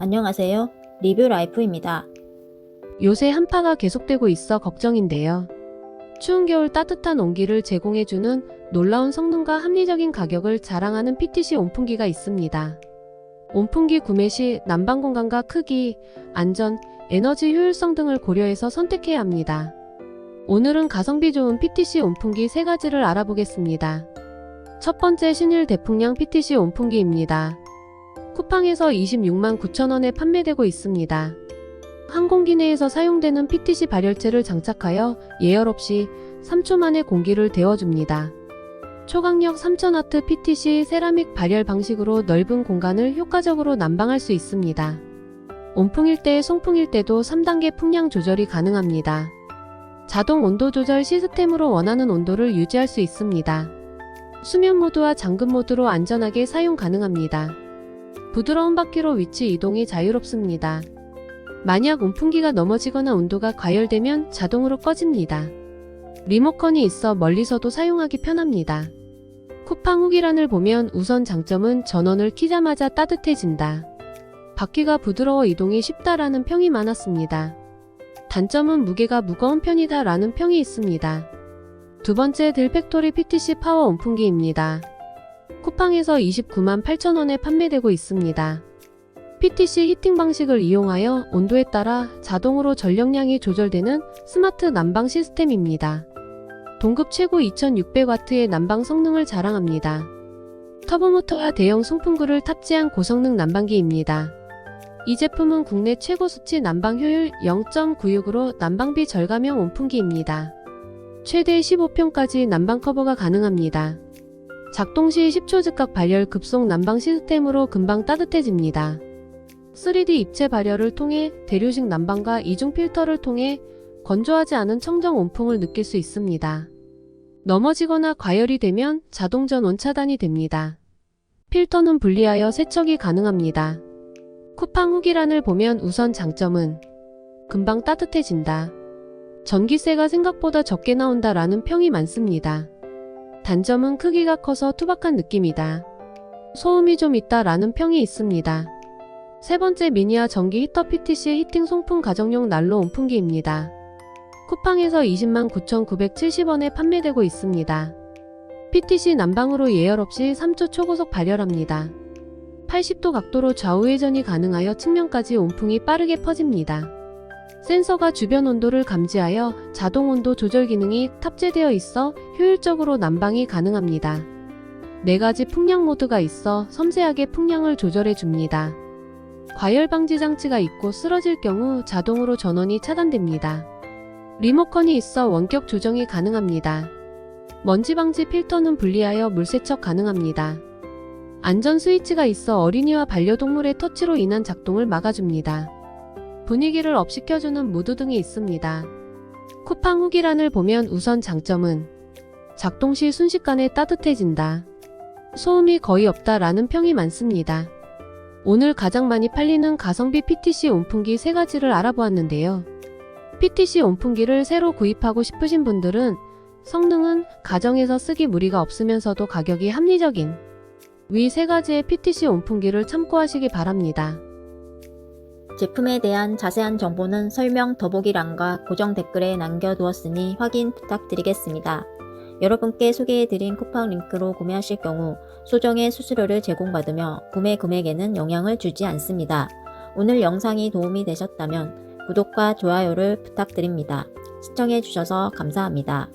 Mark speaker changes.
Speaker 1: 안녕하세요. 리뷰 라이프입니다.
Speaker 2: 요새 한파가 계속되고 있어 걱정인데요. 추운 겨울 따뜻한 온기를 제공해주는 놀라운 성능과 합리적인 가격을 자랑하는 PTC 온풍기가 있습니다. 온풍기 구매 시 난방 공간과 크기, 안전, 에너지 효율성 등을 고려해서 선택해야 합니다. 오늘은 가성비 좋은 PTC 온풍기 세 가지를 알아보겠습니다. 첫 번째 신일 대풍량 PTC 온풍기입니다. 쿠팡에서 26만 9천원에 판매되고 있습니다. 항공기 내에서 사용되는 PTC 발열체를 장착하여 예열 없이 3초 만에 공기를 데워줍니다. 초강력 3000W PTC 세라믹 발열 방식으로 넓은 공간을 효과적으로 난방할 수 있습니다. 온풍일 때, 송풍일 때도 3단계 풍량 조절이 가능합니다. 자동 온도 조절 시스템으로 원하는 온도를 유지할 수 있습니다. 수면 모드와 잠금 모드로 안전하게 사용 가능합니다. 부드러운 바퀴로 위치 이동이 자유롭습니다. 만약 온풍기가 넘어지거나 온도가 과열되면 자동으로 꺼집니다. 리모컨이 있어 멀리서도 사용하기 편합니다. 쿠팡 후기란을 보면 우선 장점은 전원을 키자마자 따뜻해진다. 바퀴가 부드러워 이동이 쉽다라는 평이 많았습니다. 단점은 무게가 무거운 편이다라는 평이 있습니다. 두 번째 딜팩토리 PTC 파워 온풍기입니다. 쿠팡에서 29만 8천원에 판매되고 있습니다. PTC 히팅 방식을 이용하여 온도에 따라 자동으로 전력량이 조절되는 스마트 난방 시스템입니다. 동급 최고 2600W의 난방 성능을 자랑합니다. 터보모터와 대형 송풍구를 탑재한 고성능 난방기입니다. 이 제품은 국내 최고 수치 난방 효율 0.96으로 난방비 절감형 온풍기입니다. 최대 15평까지 난방 커버가 가능합니다. 작동 시 10초 즉각 발열 급속 난방 시스템으로 금방 따뜻해집니다. 3D 입체 발열을 통해 대류식 난방과 이중 필터를 통해 건조하지 않은 청정 온풍을 느낄 수 있습니다. 넘어지거나 과열이 되면 자동 전원 차단이 됩니다. 필터는 분리하여 세척이 가능합니다. 쿠팡 후기란을 보면 우선 장점은 금방 따뜻해진다. 전기세가 생각보다 적게 나온다라는 평이 많습니다. 단점은 크기가 커서 투박한 느낌이다. 소음이 좀 있다라는 평이 있습니다. 세 번째 미니아 전기 히터 PTC 히팅 송풍 가정용 난로 온풍기입니다. 쿠팡에서 20만 9,970원에 판매되고 있습니다. PTC 난방으로 예열 없이 3초 초고속 발열합니다. 80도 각도로 좌우 회전이 가능하여 측면까지 온풍이 빠르게 퍼집니다. 센서가 주변 온도를 감지하여 자동 온도 조절 기능이 탑재되어 있어 효율적으로 난방이 가능합니다. 4가지 풍량 모드가 있어 섬세하게 풍량을 조절해 줍니다. 과열 방지 장치가 있고 쓰러질 경우 자동으로 전원이 차단됩니다. 리모컨이 있어 원격 조정이 가능합니다. 먼지 방지 필터는 분리하여 물 세척 가능합니다. 안전 스위치가 있어 어린이와 반려동물의 터치로 인한 작동을 막아줍니다. 분위기를 업시켜주는 무드 등이 있습니다. 쿠팡 후기란을 보면 우선 장점은 작동 시 순식간에 따뜻해진다. 소음이 거의 없다라는 평이 많습니다. 오늘 가장 많이 팔리는 가성비 PTC 온풍기 세 가지를 알아보았는데요. PTC 온풍기를 새로 구입하고 싶으신 분들은 성능은 가정에서 쓰기 무리가 없으면서도 가격이 합리적인 위세 가지의 PTC 온풍기를 참고하시기 바랍니다.
Speaker 1: 제품에 대한 자세한 정보는 설명 더보기란과 고정 댓글에 남겨두었으니 확인 부탁드리겠습니다. 여러분께 소개해드린 쿠팡 링크로 구매하실 경우 소정의 수수료를 제공받으며 구매 금액에는 영향을 주지 않습니다. 오늘 영상이 도움이 되셨다면 구독과 좋아요를 부탁드립니다. 시청해주셔서 감사합니다.